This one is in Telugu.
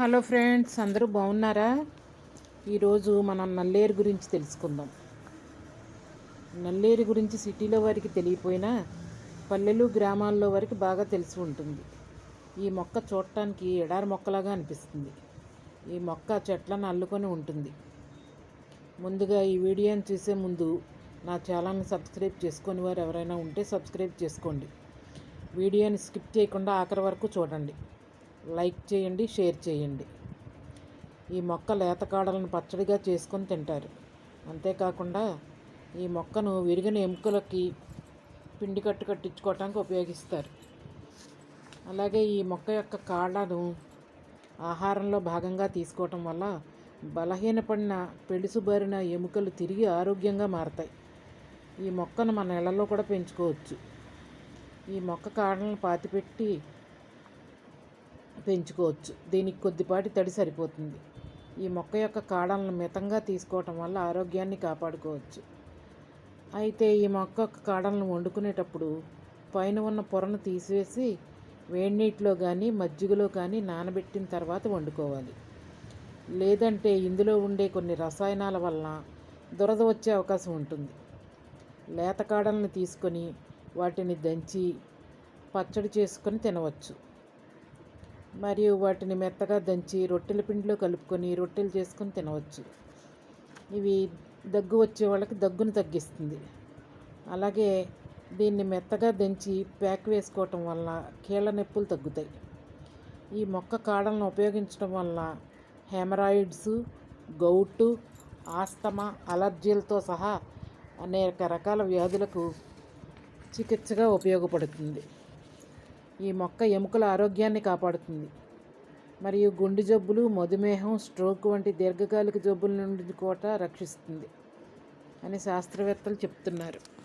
హలో ఫ్రెండ్స్ అందరూ బాగున్నారా? ఈరోజు మనం నల్లేరు గురించి తెలుసుకుందాం. నల్లేరు గురించి సిటీలో వారికి తెలియపోయినా పల్లెలు గ్రామాల్లో వారికి బాగా తెలిసి ఉంటుంది. ఈ మొక్క చూడటానికి ఎడారి మొక్కలాగా అనిపిస్తుంది. ఈ మొక్క చెట్లను అల్లుకొని ఉంటుంది. ముందుగా ఈ వీడియోని చూసే ముందు నా ఛానల్ని సబ్స్క్రైబ్ చేసుకొని వారు ఎవరైనా ఉంటే సబ్స్క్రైబ్ చేసుకోండి. వీడియోని స్కిప్ చేయకుండా ఆఖరి వరకు చూడండి. లైక్ చేయండి షేర్ చేయండి. ఈ మొక్క లేత కాడలను పచ్చడిగా చేసుకొని తింటారు. అంతేకాకుండా ఈ మొక్కను విరిగిన ఎముకలకి పిండి కట్టు కట్టించుకోవటానికి ఉపయోగిస్తారు. అలాగే ఈ మొక్క యొక్క కాళ్ళను ఆహారంలో భాగంగా తీసుకోవటం వల్ల బలహీనపడిన పెడుసుబారిన ఎముకలు తిరిగి ఆరోగ్యంగా మారతాయి. ఈ మొక్కను మన నెలలో కూడా పెంచుకోవచ్చు. ఈ మొక్క కాడలను పాతిపెట్టి పెంచుకోవచ్చు. దీనికి కొద్దిపాటి తడి సరిపోతుంది. ఈ మొక్క యొక్క కాడలను మితంగా తీసుకోవటం వల్ల ఆరోగ్యాన్ని కాపాడుకోవచ్చు. అయితే ఈ మొక్క యొక్క కాడలను వండుకునేటప్పుడు పైన ఉన్న పొరను తీసివేసి వేడి నీటిలో కానీ మజ్జిగలో కానీ నానబెట్టిన తర్వాత వండుకోవాలి. లేదంటే ఇందులో ఉండే కొన్ని రసాయనాల వలన దురద వచ్చే అవకాశం ఉంటుంది. లేత కాడలను తీసుకొని వాటిని దంచి పచ్చడి చేసుకొని తినవచ్చు. మరియు వాటిని మెత్తగా దంచి రొట్టెల పిండిలో కలుపుకొని రొట్టెలు చేసుకొని తినవచ్చు. ఇవి దగ్గు వచ్చే వాళ్ళకి దగ్గును తగ్గిస్తుంది. అలాగే దీన్ని మెత్తగా దంచి ప్యాక్ వేసుకోవటం వల్ల కీళ్ళ నొప్పులు తగ్గుతాయి. ఈ మొక్క కాడలను ఉపయోగించడం వల్ల హెమరాయిడ్స్ గౌటు ఆస్తమా అలర్జీలతో సహా అనేక రకాల వ్యాధులకు చికిత్సగా ఉపయోగపడుతుంది. ఈ మొక్క ఎముకల ఆరోగ్యాన్ని కాపాడుతుంది. మరియు గుండె జబ్బులు మధుమేహం స్ట్రోక్ వంటి దీర్ఘకాలిక జబ్బుల నుండి కూడా రక్షిస్తుంది అని శాస్త్రవేత్తలు చెప్తున్నారు.